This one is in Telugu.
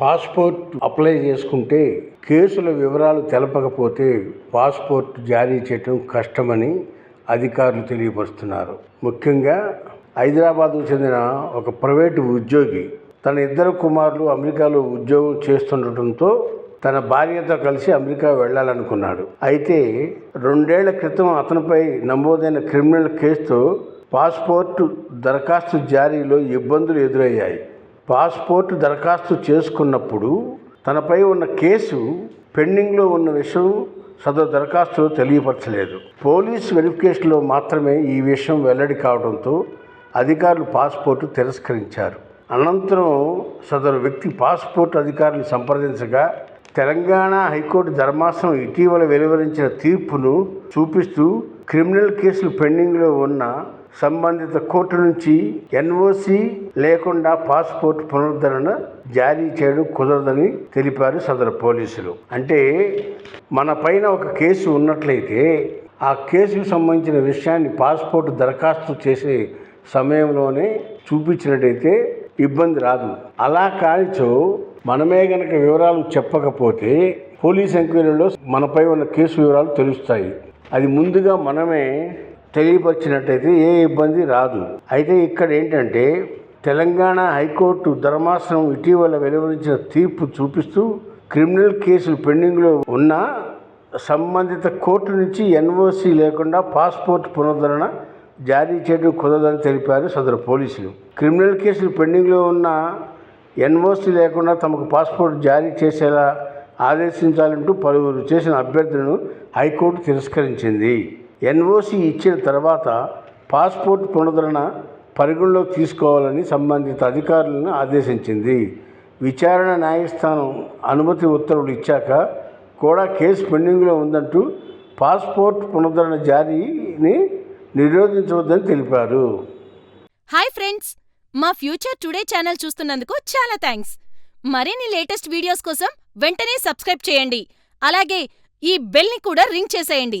పాస్పోర్ట్ అప్లై చేసుకుంటే కేసుల వివరాలు తెలపకపోతే పాస్పోర్ట్ జారీ చేయటం కష్టమని అధికారులు తెలియపరుస్తున్నారు. ముఖ్యంగా హైదరాబాద్కు చెందిన ఒక ప్రైవేటు ఉద్యోగి తన ఇద్దరు కుమారులు అమెరికాలో ఉద్యోగం చేస్తుండటంతో తన భార్యతో కలిసి అమెరికా వెళ్ళాలనుకున్నాడు. అయితే రెండేళ్ళ క్రితం అతనిపై నమోదైన క్రిమినల్ కేసుతో పాస్పోర్ట్ దరఖాస్తు జారీలో ఇబ్బందులు ఎదురయ్యాయి. పాస్పోర్ట్ దరఖాస్తు చేసుకున్నప్పుడు తనపై ఉన్న కేసు పెండింగ్లో ఉన్న విషయం సదరు దరఖాస్తులో తెలియపరచలేదు. పోలీస్ వెరిఫికేషన్లో మాత్రమే ఈ విషయం వెల్లడి కావడంతో అధికారులు పాస్పోర్టు తిరస్కరించారు. అనంతరం సదరు వ్యక్తి పాస్పోర్ట్ అధికారులను సంప్రదించగా తెలంగాణ హైకోర్టు ధర్మాసనం ఇటీవల వెలువరించిన తీర్పును చూపిస్తూ క్రిమినల్ కేసులు పెండింగ్లో ఉన్న సంబంధిత కోర్టు నుంచి ఎన్ఓసి లేకుండా పాస్పోర్ట్ పునరుద్ధరణ జారీ చేయడం కుదరదని తెలిపారు సదరు పోలీసులు. అంటే మన పైన ఒక కేసు ఉన్నట్లయితే ఆ కేసుకు సంబంధించిన విషయాన్ని పాస్పోర్ట్ దరఖాస్తు చేసే సమయంలోనే చూపించినట్టయితే ఇబ్బంది రాదు. అలా కానిచో మనమే గనక వివరాలు చెప్పకపోతే పోలీస్ ఎంక్వైరీలో మనపై ఉన్న కేసు వివరాలు తెలుస్తాయి. అది ముందుగా మనమే తెలియపరిచినట్టయితే ఏ ఇబ్బంది రాదు. అయితే ఇక్కడ ఏంటంటే తెలంగాణ హైకోర్టు ధర్మాసనం ఇటీవల వెలువరించిన తీర్పు చూపిస్తూ క్రిమినల్ కేసులు పెండింగ్లో ఉన్న సంబంధిత కోర్టు నుంచి ఎన్ఓసి లేకుండా పాస్పోర్ట్ పునరుద్ధరణ జారీ చేయడం కుదరదని తెలిపారు సదరు పోలీసులు. క్రిమినల్ కేసులు పెండింగ్లో ఉన్న ఎన్ఓసి లేకుండా తమకు పాస్పోర్ట్ జారీ చేసేలా ఆదేశించాలంటూ పలువురు చేసిన అభ్యర్థులను హైకోర్టు తిరస్కరించింది. ఎన్ఓసి ఇచ్చిన తర్వాత పాస్పోర్ట్ పునరుద్ధరణ పరిగణలోకి తీసుకోవాలని సంబంధిత అధికారులను ఆదేశించింది. విచారణ న్యాయస్థానం అనుమతి ఉత్తర్వులు ఇచ్చాక కూడా కేసు పెండింగ్లో ఉందంటూ పాస్పోర్ట్ పునరుద్ధరణ జారీని నిరోధించవద్దని తెలిపారు. హాయ్ ఫ్రెండ్స్ మా ఫ్యూచర్ టుడే ఛానల్ చూస్తున్నందుకు చాలా థ్యాంక్స్. మరిన్ని లేటెస్ట్ వీడియోస్ కోసం వెంటనే సబ్స్క్రైబ్ చేయండి. అలాగే ఈ బెల్ని కూడా రింగ్ చేసేయండి.